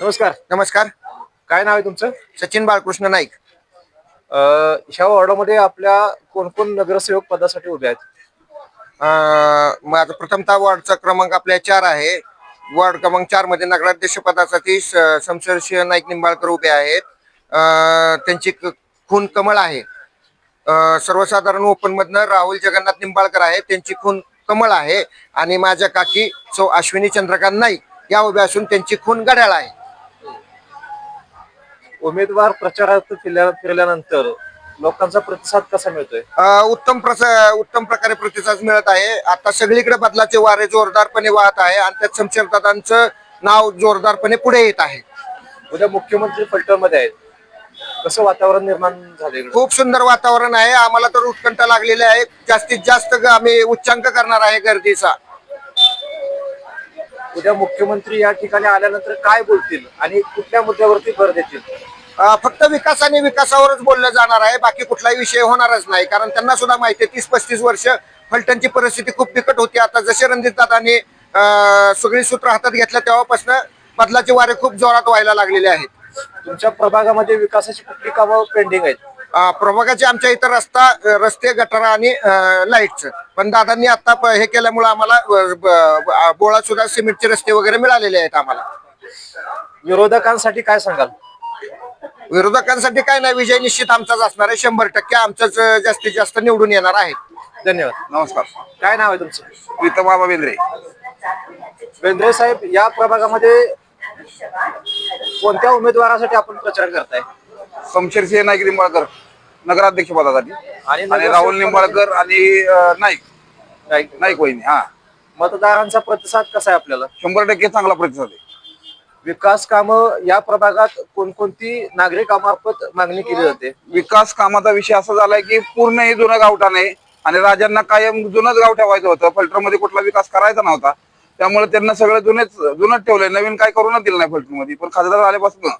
नमस्कार. नमस्कार. काय नाव आहे तुमचं? सचिन बाळकृष्ण नाईक. अ, ह्या वॉर्डामध्ये आपल्या कोण कोण नगरसेवक पदासाठी उभे आहेत? अं, माझा प्रथमतः वॉर्डचा क्रमांक आपल्या चार आहे. वॉर्ड क्रमांक चारमध्ये नगराध्यक्ष पदासाठी स- शमशेर सिंह नाईक निंबाळकर उभे आहेत. अं, त्यांची क- खून कमळ आहे. अं, सर्वसाधारण ओपन मधनं राहुल जगन्नाथ निंबाळकर आहे. त्यांची खून कमळ आहे. आणि माझ्या काकी सौ अश्विनी चंद्रकांत नाईक या उभ्या असून त्यांची खून गड्याळ आहे. उमेदवार प्रचारात फिरल्या फिरल्यानंतर लोकांचा प्रतिसाद कसा मिळतोय? अ, उत्तम प्रस उत्तम प्रकारे प्रतिसाद मिळत आहे. आता सगळीकडे बदलाचे वारे जोरदारपणे वाहत आहे आणि त्यात शमशेरदादांचं नाव जोरदारपणे पुढे येत आहे. उद्या मुख्यमंत्री फलटणमध्ये आहेत. कसं वातावरण निर्माण झाले खूप सुंदर वातावरण आहे. आम्हाला तर उत्कंठ लागलेली आहे. जास्तीत जास्त ग- आम्ही उच्चांक करणार आहे गर्दीचा. उद्या मुख्यमंत्री या ठिकाणी आल्यानंतर काय बोलतील आणि कुठल्या मुद्द्यावरती भर देतील? फक्त विकास आणि विकासावरच बोललं जाणार आहे. बाकी कुठलाही विषय होणारच नाही. कारण त्यांना सुद्धा माहिती आहे तीस पस्तीस वर्ष फलटणची परिस्थिती खूप बिकट होती. आता जसे रणजित दादांनी सगळी सूत्र हातात घेतल्या तेव्हापासून बदलाचे वारे खूप जोरात व्हायला लागलेले आहेत. तुमच्या प्रभागामध्ये विकासाची कुठली कामं पेंडिंग आहेत. प्रभागाचे आमच्या इथं रस्ता रस्ते गटार आणि लाईटचं. पण दादांनी आता प- हे केल्यामुळे आम्हाला बोळा सुद्धा सिमेंटचे रस्ते वगैरे मिळालेले आहेत आम्हाला. विरोधकांसाठी काय सांगाल? विरोधकांसाठी काय नाही विजय निश्चित आमचाच असणार आहे. शंभर टक्के आमचाच जास्तीत जास्त निवडून येणार आहे धन्यवाद. नमस्कार. काय नाव आहे तुमचं? प्रीतम बाबा बेंद्रे. बेंद्रे साहेब या प्रभागामध्ये कोणत्या उमेदवारासाठी आपण प्रचार करताय? शमशेर सिंह नाईक निंबाळकर. नगराध्यक्ष पदासाठी आणि आणि राहुल निंबाळकर आणि अं, नाईक. नाही. नाईक वहिनी हा. मतदारांचा प्रतिसाद कसा आहे आपल्याला? शंभर टक्के चांगला प्रतिसाद आहे. विकास कामं या प्रभागात कोणकोणती नागरिकामार्फत मागणी केली जाते? विकास कामाचा विषय असा झालाय की पूर्ण हे जुनं गावठाण आहे आणि राजांना कायम जुनच गाव ठेवायचं होतं. फलटरमध्ये कुठला विकास करायचा नव्हता. त्यामुळे त्यांना सगळं जुनेच जुनच ठेवलंय. नवीन काय करूनच दिलं नाही फलटणमध्ये. पण खासदार झाल्यापासून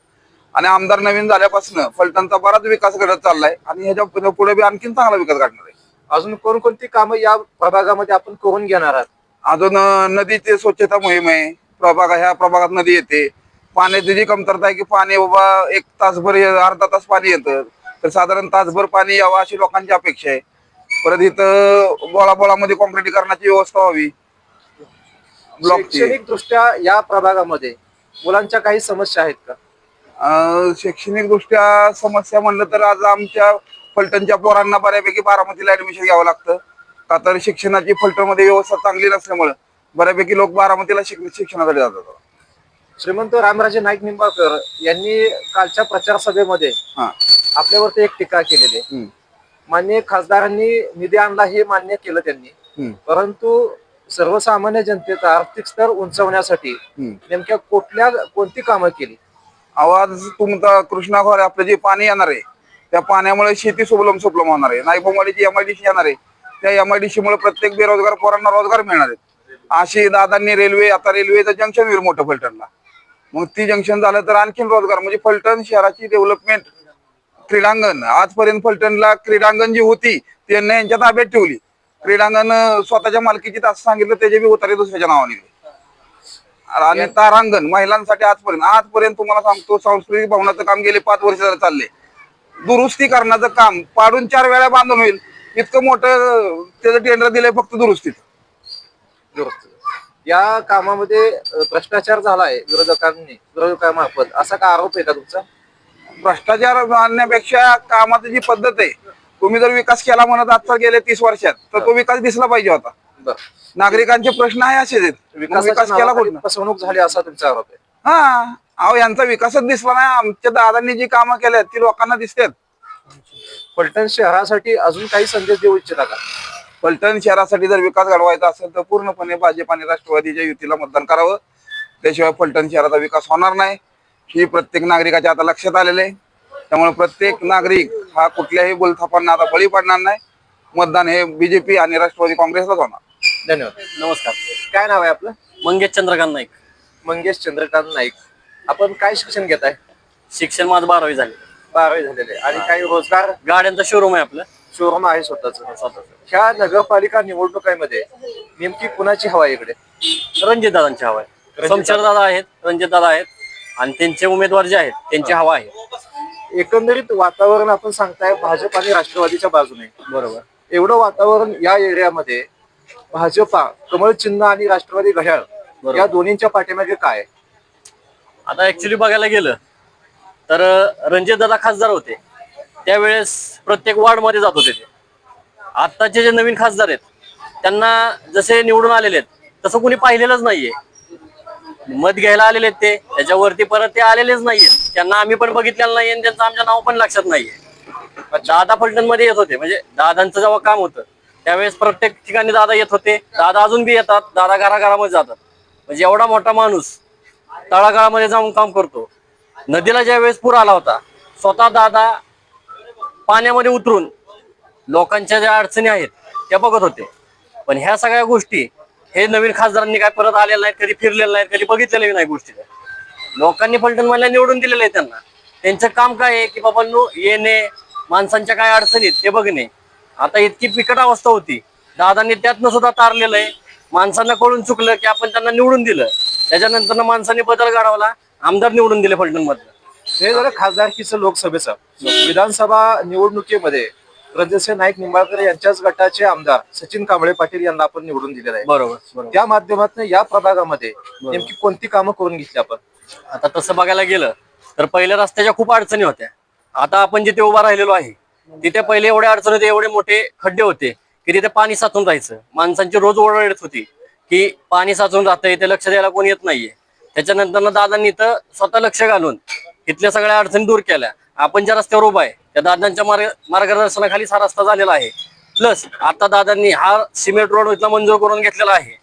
आणि आमदार नवीन झाल्यापासून फलटणचा बराच विकास घडत चाललाय आणि ह्याच्या पुढे- बी आणखीन चांगला विकास घडणार आहे. अजून कोणकोणती कामं या प्रभागामध्ये आपण करून घेणार आहात? अजून नदीची स्वच्छता मोहीम आहे. प्रभाग ह्या प्रभागात नदी येते. पाण्याची जी कमतरता आहे की पाणी बाबा एक तासभर ये- अर्धा तास पाणी येतं. तर साधारण तासभर पाणी यावं अशी लोकांची अपेक्षा आहे. परत इथं बोळा बोळामध्ये कॉन्क्रिटीकरणाची व्यवस्था व्हावी. शैक्षणिक दृष्ट्या या प्रभागामध्ये मुलांच्या काही समस्या आहेत का? शैक्षणिक दृष्ट्या समस्या म्हणलं तर आज आमच्या फलटणच्या पोरांना बऱ्यापैकी बारामतीला ऍडमिशन घ्यावं लागतं का तर शिक्षणाची फलटणमध्ये व्यवस्था चांगली नसल्यामुळं बऱ्यापैकी लोक बारामतीला शिक- शिक्षणासाठी जातात श्रीमंत रामराजे नाईक निंबाळकर यांनी कालच्या प्रचार सभेमध्ये हा आपल्यावरती एक टीका केलेली आहे हम्म. मान्य खासदारांनी निधी आणला हे मान्य केलं त्यांनी हम्म. परंतु सर्वसामान्य जनतेचा आर्थिक स्तर उंचवण्यासाठी हम्म. नेमक्या कुठल्या कोणती कामं केली आवाज तुमचा कृष्णा खोरे आपलं जे पाणी येणार आहे त्या पाण्यामुळे शेती सुबलम सुबलम होणार आहे. नाईकवाडी जी एमआयडीसी येणार आहे त्या एमआयडीसी मुळे प्रत्येक बेरोजगार पोरांना रोजगार मिळणार आहेत अशी दादांनी रेल्वे आता रेल्वेचं जंक्शन होईल मोठं फलटणला. मग ती जंक्शन झालं तर आणखीन रोजगार म्हणजे फलटण शहराची डेव्हलपमेंट क्रीडांगण. आजपर्यंत फलटणला क्रीडांगण जी होती त्यांना यांच्या ताब्यात ठेवली. क्रीडांगण स्वतःच्या मालकीची तास सांगितलं त्याचे बी उतारे दुसऱ्याच्या नावाने. आणि तारांगण महिलांसाठी आजपर्यंत. आजपर्यंत तुम्हाला सांगतो सांस्कृतिक भवनाचं काम गेले पाच वर्ष झालं चालले दुरुस्ती करण्याचं काम पाडून चार वेळा बांधून होईल. इतकं मोठं त्याचं टेंडर दिलंय फक्त दुरुस्तीत. दुरुस्त. या कामामध्ये भ्रष्टाचार झालाय विरोधकांनी विरोधकांमार्फत असा का आरोप आहे का तुमचा? भ्रष्टाचार आणण्यापेक्षा कामाची जी पद्धत आहे तुम्ही जर विकास केला म्हणत आता गेले तीस वर्षात तर तो विकास दिसला पाहिजे होता. नागरिकांचे प्रश्न आहे असेच आहेत मग विकासाच्या विकास केला कुठं फसवणूक झाली असा तुमचा आरोप आहे. हा. अहो यांचा विकासच दिसला नाही. आमच्या दादांनी जी कामं केल्यात ती लोकांना दिसतात. फलटण शहरासाठी अजून काही संदेश देऊ इच्छिता का? फलटण शहरासाठी जर विकास घडवायचा असेल तर पूर्णपणे भाजप आणि राष्ट्रवादीच्या युतीला मतदान करावं. त्याशिवाय फलटण शहराचा विकास होणार नाही. ही प्रत्येक नागरिकाच्या आता लक्षात आलेलं आहे. त्यामुळे प्रत्येक नागरिक हा कुठल्याही बोलथापांना आता बळी पडणार नाही. मतदान हे बीजेपी आणि राष्ट्रवादी काँग्रेसलाच होणार. धन्यवाद. नमस्कार. काय नाव आहे आपलं? मंगेश चंद्रकांत नाईक. मंगेश चंद्रकांत नाईक. आपण काय शिक्षण घेत आहे शिक्षण माझं बारावी झाले. बारावी झालेले आणि काही रोजगार? गाड्यांचं शोरूम आहे आपलं. शोरूम आहे स्वतःच. ह्या नगरपालिका निवडणुकांमध्ये नेमकी कुणाची हवा आहे इकडे? रणजित दादांची हवा आहे. शमशेर दादा आहेत रणजित दादा आहेत आणि त्यांचे उमेदवार जे आहेत त्यांची हवा आहे. एकंदरीत वातावरण आपण सांगताय भाजप आणि राष्ट्रवादीच्या बाजूने. बरोबर. एवढं वातावरण या एरियामध्ये भाजपा कमळ चिन्ह आणि राष्ट्रवादी घड्याळ या दोन्हींच्या पाठीमागे काय? आता ऍक्च्युली बघायला गेलं तर रणजित दादा खासदार होते. त्यावेळेस प्रत्येक वार्डमध्ये जात होते ते. आत्ताचे जे नवीन खासदार आहेत त्यांना जसे निवडून आलेले आहेत तसं कोणी पाहिलेलंच नाहीये. मत घ्यायला आलेले आहेत ते त्याच्यावरती परत ते आलेलेच नाहीये त्यांना आम्ही पण बघितलेलं आणि त्यांचं आमच्या नाव पण लक्षात नाहीये. दादा फलटणमध्ये येत होते म्हणजे दादांचं जेव्हा काम होतं त्यावेळेस प्रत्येक ठिकाणी दादा येत होते. दादा अजून बी येतात. दादा घराघरामध्ये जातात. म्हणजे एवढा मोठा माणूस तळागाळामध्ये जाऊन काम करतो. नदीला ज्या वेळेस पूर आला होता स्वतः दादा पाण्यामध्ये उतरून लोकांच्या ज्या अडचणी आहेत त्या बघत होते. पण ह्या सगळ्या गोष्टी हे नवीन खासदारांनी काय परत आलेल्या नाहीत कधी फिरलेल्या नाहीत कधी बघितलेल्या नाही गोष्टी. त्या. लोकांनी फलटण मला निवडून दिलेलं आहे त्यांना. त्यांचं काम काय आहे की बाबांनो येणे माणसांच्या काय अडचणीत ते बघणे. आता इतकी बिकट अवस्था होती. दादांनी त्यातनं सुद्धा तारलेलं आहे माणसांना कळून चुकलं की आपण त्यांना निवडून दिलं. त्याच्यानंतर माणसांनी बदल घडवला. आमदार निवडून दिले फलटण मधलं हे झालं खासदारकीचं लोकसभेचं. विधानसभा निवडणुकीमध्ये रणजितसिंह नाईक निंबाळकर यांच्याच गटाचे आमदार सचिन कांबळे पाटील यांना आपण निवडून दिलेलं आहे. बरोबर बरोबर. त्या माध्यमातून या प्रभागामध्ये नेमकी कोणती कामं करून घेतली आपण? आता तसं बघायला गेलं तर पहिल्या रस्त्याच्या खूप अडचणी होत्या. आता आपण जिथे उभा राहिलेलो आहे तिथे पहिले एवढे अडचण होते एवढे मोठे खड्डे होते की तिथे पाणी साचून जायचं माणसांची रोज ओरड येत होती की पाणी साचून राहतंय ते लक्ष द्यायला कोणी येत नाहीये. त्याच्यानंतर दादांनी इथं स्वतः लक्ष घालून इथल्या सगळ्या अडचणी दूर केल्या. आपण ज्या रस्त्यावर उभा आहे त्या दादांच्या मार्ग मार्गदर्शनाखाली हा रस्ता झालेला आहे. प्लस आता दादांनी हा सिमेंट रोड इथला मंजूर करून घेतलेला आहे.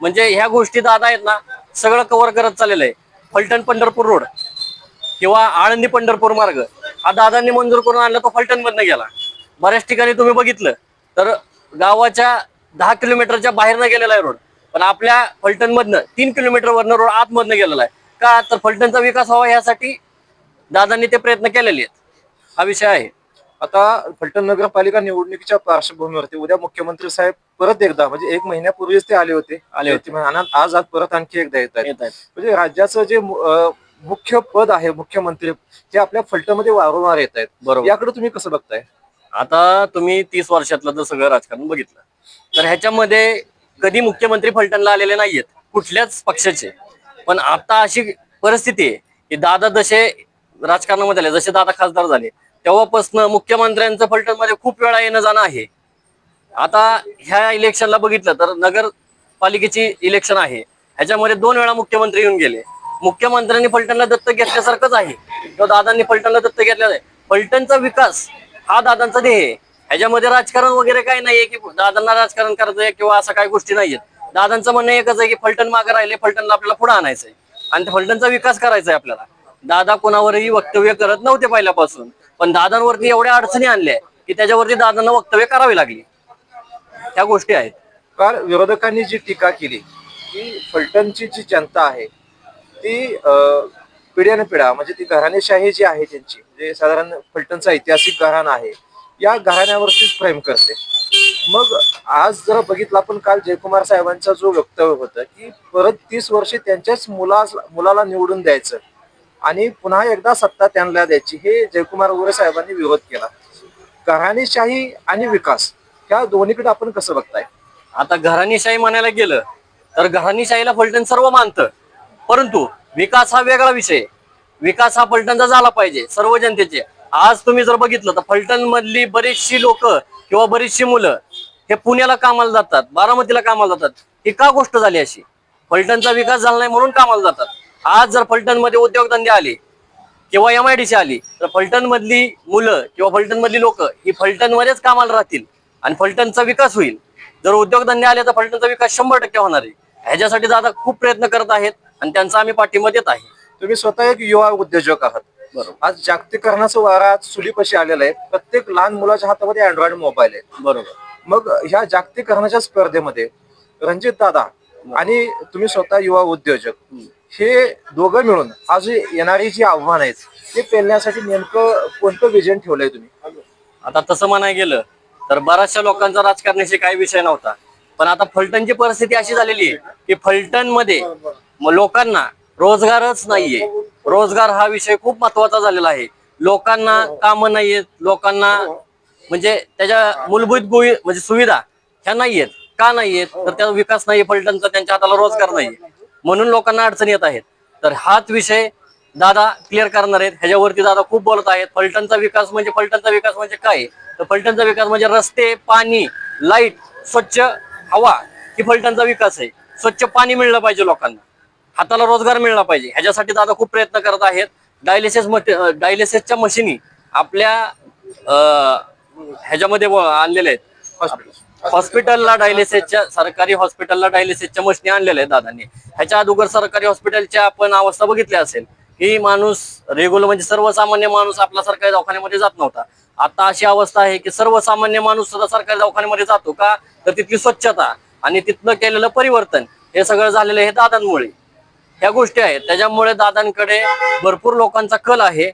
म्हणजे ह्या गोष्टी दादा आहेत ना सगळं कव्हर करत चाललेलं आहे. फलटण पंढरपूर रोड किंवा आळंदी पंढरपूर मार्ग. हा दादांनी मंजूर करून आणला तो फलटण मधनं गेला. बऱ्याच ठिकाणी तुम्ही बघितलं. तर गावाच्या दहा किलोमीटरच्या बाहेरनं गेलेला आहे रोड. पण आपल्या फलटण मधनं तीन किलोमीटर वरनं रोड आतमधनं गेलेला आहे. का? तर फलटणचा विकास व्हावा यासाठी दादांनी ते प्रयत्न केलेले आहेत. हा विषय आहे. आता फलटण नगरपालिका निवडणुकीच्या पार्श्वभूमीवरती उद्या मुख्यमंत्री साहेब परत एकदा म्हणजे एक महिन्यापूर्वीच ते आले होते. आले होते. आज आज परत आणखी एकदा येत आहेत. म्हणजे राज्याचं जे मुख्य पद आहे मुख्यमंत्री ते आपल्या फलटणमध्ये वारंवार येत आहेत. बरोबर. याकडे तुम्ही कसं बघताय? आता तुम्ही तीस वर्षातलं जर सगळं राजकारण बघितलं. तर ह्याच्यामध्ये कधी मुख्यमंत्री फलटणला आलेले नाहीयेत कुठल्याच पक्षाचे. पण आता अशी परिस्थिती आहे की दादा जसे राजकारणामध्ये आले जसे दादा खासदार झाले तेव्हापासून मुख्यमंत्र्यांचं फलटणमध्ये खूप वेळा येणं जाणं आहे. आता ह्या इलेक्शनला बघितलं तर नगरपालिकेची इलेक्शन आहे. ह्याच्यामध्ये दोन वेळा मुख्यमंत्री येऊन गेले. मुख्यमंत्र्यांनी फलटणला दत्तक घेतल्यासारखंच आहे. किंवा दादांनी फलटणला दत्तक घेतलेलं आहे. फलटणचा विकास हा दादांचा ध्येय आहे. ह्याच्यामध्ये राजकारण वगैरे काही नाहीये की दादांना राजकारण करायचं किंवा असं काही गोष्टी नाहीयेत. दादांचं म्हणणं एकच आहे की फलटण मागे राहिले फलटणला आपल्याला पुढे आणायचंय. आणि त्या फलटणचा विकास करायचा आहे आपल्याला. दादा कोणावरही वक्तव्य करत नव्हते पहिल्यापासून. पण दादांवरती एवढ्या अडचणी आणल्या की त्याच्यावरती दादांना वक्तव्य करावी लागली. ह्या गोष्टी आहेत. काल विरोधकांनी जी टीका केली की फलटणची जी जनता आहे ती अं, पिढ्याने पिढ्या म्हणजे ती घराणेशाही जी आहे त्यांची म्हणजे साधारण फलटणचा ऐतिहासिक घराणा आहे या घराण्यावरतीच प्रेम करते. मग आज जर बघितलं आपण काल जयकुमार साहेबांचा जो वक्तव्य होतं की परत तीस वर्षे त्यांच्याच मुला मुलाला निवडून द्यायचं आणि पुन्हा एकदा सत्ता त्यांना द्यायची हे जयकुमार गोरे साहेबांनी विरोध केला. घराणेशाही आणि विकास ह्या दोन्हीकडे आपण कसं बघताय? आता घराणीशाही म्हणायला गेलं तर घराणीशाहीला फलटण सर्व मानतं. परंतु विकास हा वेगळा विषय. विकास हा फलटणचा झाला पाहिजे सर्व जनतेचे. आज तुम्ही जर बघितलं तर फलटण मधली बरीचशी लोक किंवा बरीचशी मुलं हे पुण्याला कामाला जातात बारामतीला कामाला जातात. ही का गोष्ट झाली अशी? फलटणचा विकास झाला नाही म्हणून कामाला जातात. आज जर फलटणमध्ये उद्योगधंदे आले किंवा एम आय डी सी आली तर फलटण मधली मुलं किंवा फलटण मधली लोक ही फलटण मध्येच कामाला राहतील आणि फलटणचा विकास होईल. जर उद्योगधंदे आले तर फलटणचा विकास शंभर टक्के होणार आहे. ह्याच्यासाठी दादा खूप प्रयत्न करत आहेत आणि त्यांचा आम्ही पाठिंबा देत आहे. तुम्ही स्वतः एक युवा उद्योजक आहात. बरोबर. आज जागतिकरणाचं वारा आज सुलीपाशी आलेलं आहे. प्रत्येक लहान मुलाच्या हातामध्ये अँड्रॉइड मोबाईल आहे. बरोबर. मग ह्या जागतिकरणाच्या स्पर्धेमध्ये रणजित दादा आणि तुम्ही स्वतः युवा उद्योजक हे दोघं मिळून आज येणारी जी आव्हान आहेत ते पेलण्यासाठी नेमकं कोणतं विजन ठेवलंय तुम्ही? आता तसं म्हणायला गेलं तर बऱ्याचशा लोकांचा राजकारणाशी काही विषय नव्हता. पण आता फलटणची परिस्थिती अशी झालेली आहे की फलटणमध्ये लोकांना रोजगारच नाहीये. रोजगार हा विषय खूप महत्त्वाचा झालेला आहे. लोकांना कामं नाहीयेत. लोकांना म्हणजे त्याच्या मूलभूत म्हणजे सुविधा ह्या नाहीयेत. का नाहीयेत? तर त्याचा विकास नाही फलटणचा. त्यांच्या हाताला रोजगार नाही म्हणून लोकांना अडचणी येत आहेत. तर हाच विषय दादा क्लिअर करणार आहेत. ह्याच्यावरती दादा खूप बोलत आहेत. फलटणचा विकास म्हणजे फलटणचा विकास म्हणजे काय? तर फलटणचा विकास म्हणजे रस्ते पाणी लाइट स्वच्छ हवा ही फलटणचा विकास आहे. स्वच्छ पाणी मिळलं पाहिजे लोकांना. हाताला रोजगार मिळला पाहिजे. ह्याच्यासाठी दादा खूप प्रयत्न करत आहेत. डायलिसिस डायलिसिसच्या मशिनी आपल्या ह्याच्यामध्ये आणलेल्या आहेत. हॉस्पिटलला डायलिसिसच्या सरकारी हॉस्पिटलला डायलिसिसच्या मशिनी आणलेल्या आहेत दादांनी. ह्याच्या अगोदर सरकारी हॉस्पिटलच्या आपण अवस्था बघितली असेल. ही माणूस रेग्युलर म्हणजे सर्वसामान्य माणूस आपला सरकारी दवाखान्यामध्ये जात नव्हता. आता अशी अवस्था आहे की सर्वसामान्य माणूस सुद्धा सरकारी दवाखान्यामध्ये जातो का? तर तिथली स्वच्छता आणि तिथलं केलेलं परिवर्तन हे सगळं झालेलं हे दादांमुळे. ह्या गोष्टी आहेत. त्याच्यामुळे दादांकडे भरपूर लोकांचा कल आहे.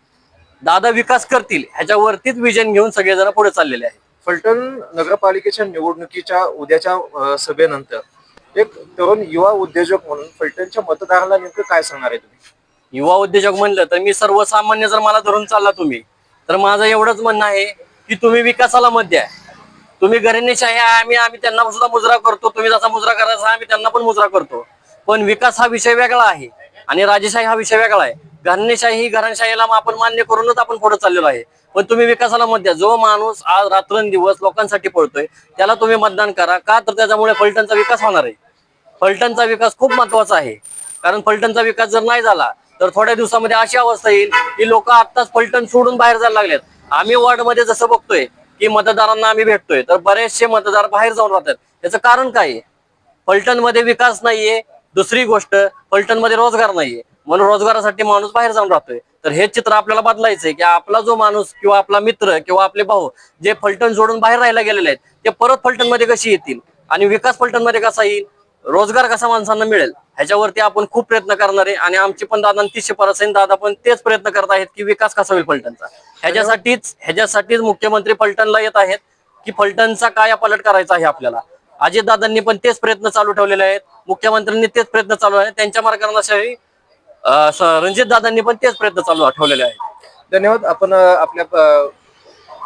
दादा विकास करतील ह्याच्यावरतीच विजन घेऊन सगळेजण पुढे चाललेले आहेत. फलटण नगरपालिकेच्या निवडणुकीच्या उद्याच्या सभेनंतर एक तरुण युवा उद्योजक म्हणून फलटणच्या मतदाराला नेमकं काय सांगणार आहे तुम्ही? युवा उद्योजक म्हणलं तर मी सर्वसामान्य जर मला धरून चालला तुम्ही तर माझं एवढंच म्हणणं आहे की तुम्ही विकासाला मत द्या. तुम्ही घराणेशाही आहे आम्ही आम्ही त्यांना सुद्धा मुजरा करतो तुम्ही जसा मुजरा करायचा आम्ही त्यांना पण मुजरा करतो. पण विकास हा विषय वेगळा आहे आणि राजेशाही हा विषय वेगळा आहे. घराणेशाही ही घराणेशाहीला आपण मान्य करूनच आपण पुढे चाललेलो आहे. पण तुम्ही विकासाला मत द्या. जो माणूस आज रात्रंदिवस लोकांसाठी पळतोय त्याला तुम्ही मतदान करा. का तर त्याच्यामुळे फलटणचा विकास होणार आहे. फलटणचा विकास खूप महत्त्वाचा आहे. कारण फलटणचा विकास जर नाही झाला तर थोड्या दिवसामध्ये अशी अवस्था येईल की लोक आत्ताच पलटण सोडून बाहेर जायला लागलेत. आम्ही वॉर्डमध्ये जसं बघतोय की मतदारांना आम्ही भेटतोय तर बरेचसे मतदार बाहेर जाऊन राहतात. याचं कारण काय आहे? फलटणमध्ये विकास नाहीये. दुसरी गोष्ट पलटणमध्ये रोजगार नाहीये. म्हणून रोजगारासाठी माणूस बाहेर जाऊन राहतोय. तर हे चित्र आपल्याला बदलायचंय की आपला जो माणूस किंवा आपला मित्र किंवा आपले भाऊ जे फलटण सोडून बाहेर राहायला गेलेले आहेत ते परत फलटणमध्ये कशी येतील? आणि विकास फलटणमध्ये कसा येईल? रोजगार कसा माणसांना मिळेल? ह्याच्यावरती आपण खूप प्रयत्न करणार आहे. आणि आमचे पण दादा ती शिफारस आहे दादा पण तेच प्रयत्न करत आहेत की विकास कसा होईल फलटणचा. ह्याच्यासाठीच ह्याच्यासाठीच मुख्यमंत्री फलटणला येत आहेत की फलटणचा काय पलट करायचा आहे आपल्याला. अजितदादांनी पण तेच प्रयत्न चालू ठेवलेले आहेत. मुख्यमंत्र्यांनी तेच प्रयत्न चालू आहेत त्यांच्या मार्गदर्शनाखाली रणजित दादांनी पण तेच प्रयत्न चालू ठेवलेले आहेत. धन्यवाद. आपण आपल्या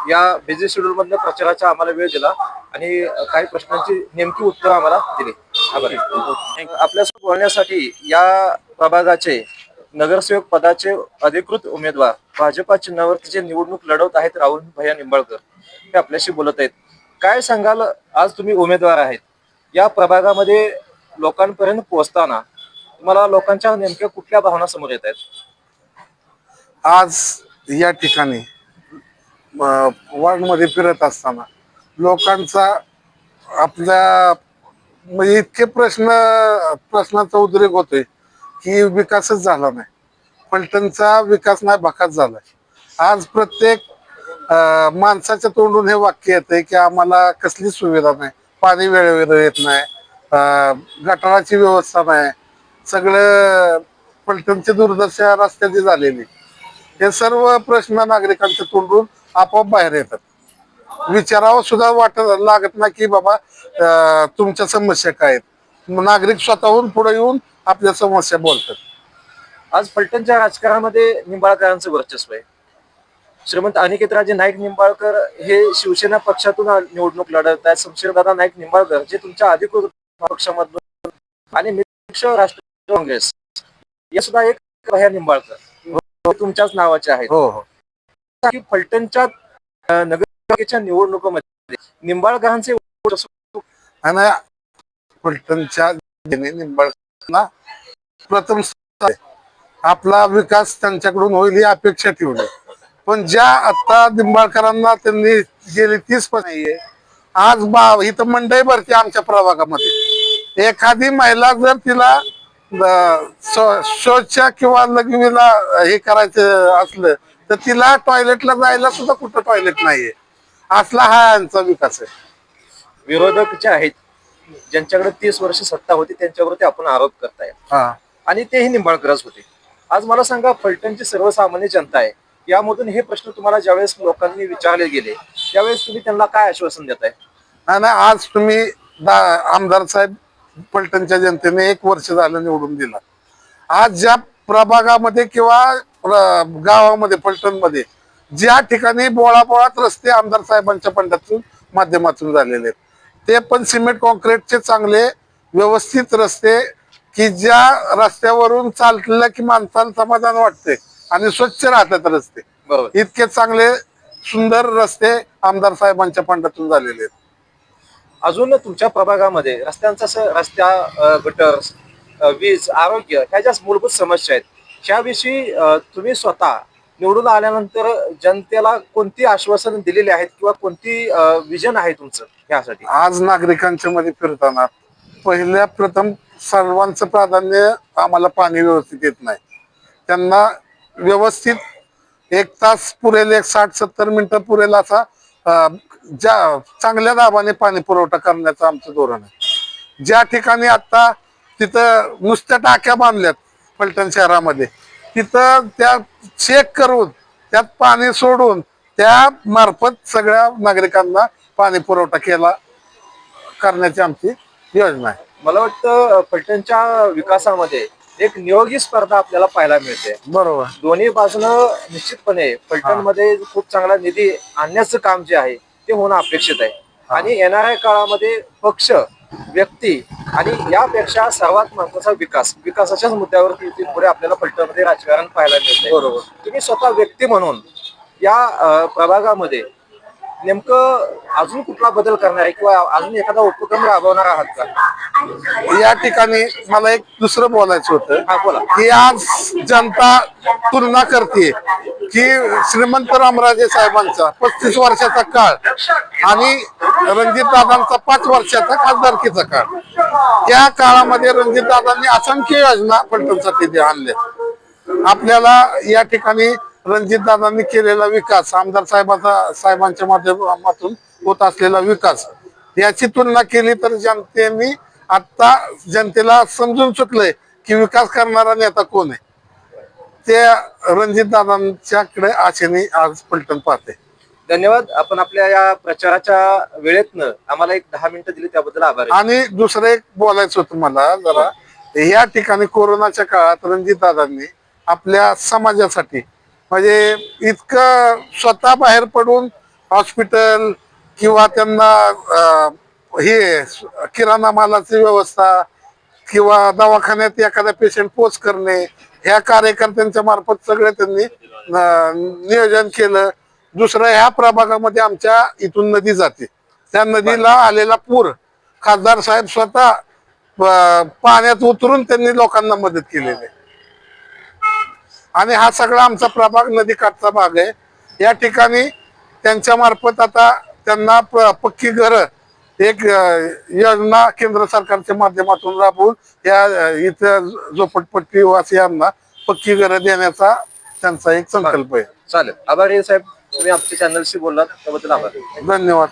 या बिझी शेड्यूल मधल्या प्रचाराचा आम्हाला वेळ दिला आणि काही प्रश्नांची नेमकी उत्तर आम्हाला दिली. आभारी आपल्यासोबत बोलण्यासाठी या प्रभागाचे नगरसेवक पदाचे अधिकृत उमेदवार भाजपा चिन्हावरती जे निवडणूक लढवत आहेत राहुल भैया निंबाळकर ते आपल्याशी बोलत आहेत. काय सांगाल? आज तुम्ही उमेदवार आहेत. या प्रभागामध्ये लोकांपर्यंत पोहोचताना तुम्हाला लोकांच्या नेमक्या कुठल्या भावना समोर येत आहेत? आज या ठिकाणी वार्डमध्ये फिरत असताना लोकांचा आपल्या म्हणजे इतके प्रश्न प्रश्नाचा उद्रेक होतोय की विकासच झाला नाही. फलटणचा विकास नाही भकास झालाय. आज प्रत्येक माणसाच्या तोंडून हे वाक्य येते की आम्हाला कसलीच सुविधा नाही. पाणी वेळेवर येत नाही गटाराची व्यवस्था नाही. सगळं पलटणची दुर्दशा रस्त्याची झालेली. हे सर्व प्रश्न नागरिकांच्या तोंडून आपोआप बाहेर येतात. विचारावं सुद्धा वाटत लागत नाही की बाबा तुमच्या समस्या काय आहेत. नागरिक स्वतःहून पुढे येऊन आपल्या समस्या बोलतात. आज फलटणच्या राजकारणामध्ये निंबाळकरांचं वर्चस्व आहे. श्रीमंत अनिकेतराजे नाईक निंबाळकर हे शिवसेना पक्षातून निवडणूक लढत आहेत. शमशेरदादा नाईक निंबाळकर जे तुमच्या अधिकृत पक्षामधून आणि मित्र राष्ट्रवादी काँग्रेस या सुद्धा एक निंबाळकर. तुमच्याच नावाचे आहेत. हो हो. फलटणच्या नगरपालिकेच्या निवडणुकीमध्ये निंबाळकरांचे आणि निंबाळकरांना प्रथम आपला विकास त्यांच्याकडून होईल ही अपेक्षा ठेवली. पण ज्या आता निंबाळकरांना त्यांनी गेली तीस पण नाहीये आज बा इथं मंडई भरते आमच्या प्रभागामध्ये. एखादी महिला जर तिला अं, किंवा लघवीला हे करायचं असलं तर तिला टॉयलेटला जायला सुद्धा कुठं टॉयलेट नाहीये. असला हा यांचा विकास आहे. विरोधक जे आहेत ज्यांच्याकडे तीस वर्ष सत्ता होती त्यांच्यावरती आपण आरोप करताय. हा. आणि तेही निंबाळकरच होते. आज मला सांगा फलटणची सर्वसामान्य जनता आहे यामधून हे प्रश्न तुम्हाला ज्यावेळेस लोकांनी विचारले गेले त्यावेळेस तुम्ही त्यांना काय आश्वासन देताय? आणि आज तुम्ही दा- आमदार साहेब पलटणच्या जनतेने एक वर्ष झालं निवडून दिला. आज ज्या प्रभागामध्ये किंवा प्र- गावामध्ये पलटणमध्ये ज्या ठिकाणी बोळापोळात रस्ते आमदार साहेबांच्या फंडातून माध्यमातून झालेले आहेत. ते पण सिमेंट कॉन्क्रीटचे चांगले व्यवस्थित रस्ते की ज्या रस्त्यावरून चाललेल्या की माणसाला समाधान वाटते आणि स्वच्छ राहतात रस्ते. इतके चांगले सुंदर रस्ते आमदार साहेबांच्या फंडातून झालेले आहेत. अजून तुमच्या प्रभागामध्ये रस्त्यांचा रस्त्या गटर वीज आरोग्य ह्या ज्या मूलभूत समस्या आहेत ह्याविषयी अ, तुम्ही स्वतः निवडून आल्यानंतर जनतेला कोणती आश्वासन दिलेली आहेत किंवा कोणती विजन आहे तुमचं ह्यासाठी आज नागरिकांच्या मध्ये फिरताना पहिल्या प्रथम सर्वांचं प्राधान्य आम्हाला पाणी व्यवस्थित येत नाही. त्यांना व्यवस्थित एक तास पुरेल एक साठ सत्तर मिनिटं पुरेल असा ज्या चांगल्या दाबाने पाणी पुरवठा करण्याचं आमचं धोरण आहे. ज्या ठिकाणी आता तिथं नुसत्या टाक्या बांधल्यात फलटण शहरामध्ये तिथं त्या चेक करून त्यात पाणी सोडून त्या मार्फत सगळ्या नागरिकांना पाणी पुरवठा केला करण्याची आमची योजना आहे. मला वाटतं फलटणच्या विकासामध्ये एक नियोगी स्पर्धा आपल्याला पाहायला मिळते. बरोबर. दोन्ही बाजूनं निश्चितपणे फलटणमध्ये खूप चांगला निधी आणण्याचं काम जे आहे ते होणं अपेक्षित आहे. आणि येणाऱ्या काळामध्ये पक्ष व्यक्ती आणि यापेक्षा सर्वात महत्त्वाचा विकास विकासाच्याच मुद्द्यावरती इथून पुढे आपल्याला फलटणमध्ये राजकारण पाहायला मिळते बरोबर. तुम्ही स्वतः व्यक्ती म्हणून या प्रभागामध्ये नेमकं अजून कुठला बदल करणार आहे किंवा अजून एखादा उपक्रम राबवणार आहात का? या ठिकाणी मला एक दुसरं बोलायचं होतं हा बोला. की आज जनता तुलना करते की श्रीमंत रामराजे साहेबांचा पस्तीस वर्षाचा काळ आणि रणजित दादांचा पाच वर्षाचा खासदारकीचा काळ. त्या काळामध्ये रणजित दादांनी असंख्य योजना फलटणसाठी आणल्या. आपल्याला या ठिकाणी रणजित दादांनी केलेला विकास आमदार साहेबाचा साहेबांच्या माध्यमातून होत असलेला विकास याची तुलना केली तर जनतेने आता जनतेला समजून चुकलंय की विकास करणारा नेता कोण आहे. ते रणजित दादांच्याकडे आशेने आज पलटण पाहते. धन्यवाद. आपण आपल्या या प्रचाराच्या वेळेतनं आम्हाला एक दहा मिनिटं दिली त्याबद्दल आभार आहे. आणि दुसरं एक बोलायचं होतं मला जरा या ठिकाणी कोरोनाच्या काळात रणजित दादांनी आपल्या समाजासाठी म्हणजे इतकं स्वतः बाहेर पडून हॉस्पिटल किंवा त्यांना हे किराणा मालाची व्यवस्था किंवा दवाखान्यात एखादा पेशंट पोच करणे ह्या कार्यकर्त्यांच्या मार्फत सगळे त्यांनी नियोजन केलं. दुसरं ह्या प्रभागामध्ये आमच्या इथून नदी जाते. त्या नदीला आलेला पूर खासदार साहेब स्वतः पाण्यात उतरून त्यांनी लोकांना मदत केलेली आहे. आणि हा सगळा आमचा प्रभाग नदीकाठचा भाग आहे. या ठिकाणी त्यांच्या मार्फत आता त्यांना पक्की घर एक योजना केंद्र सरकारच्या माध्यमातून राबवून या इथं झोपडपट्टी वासियांना पक्की घरं देण्याचा त्यांचा एक संकल्प आहे. चालेल. आभार साहेब. तुम्ही आमच्या चॅनलशी बोललात. त्याबद्दल आभार. धन्यवाद.